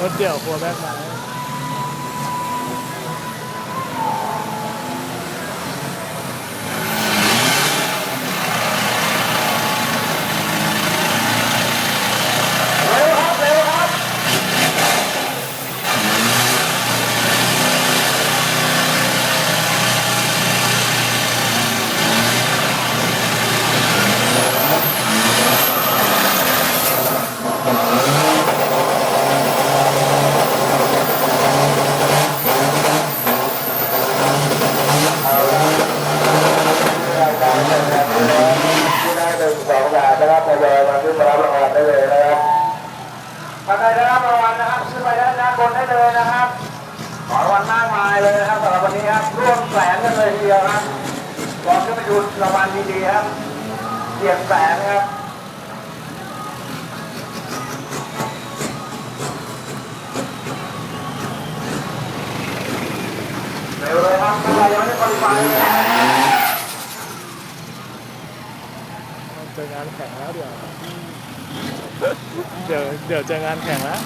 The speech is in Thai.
รถเดี่ยวครัวแบกไม้ เร็วครับเร็วครับ ที่ได้หนึ่งสองบาทนะครับทยอย มาขึ้นมารับรางวัลได้เลยนะครับท่านใดได้รับรางวัลนะครับขึ้นไปด้านหน้าบนได้เลยนะครับ ขอรางวัลมากมายเลยนะครับสำหรับวันนี้ครับร่วมแสนกันเลยทีเดียวครับก่อนขึ้นไปดูรางวัลดีๆครับเสียงแสนครับเร็วเลยครับท่านยังไม่ได้บริกายะครับ เจองานแข่งแล้วเดี๋ยว เดี๋ยวเดี๋ยวเจองานแข่งแล้ว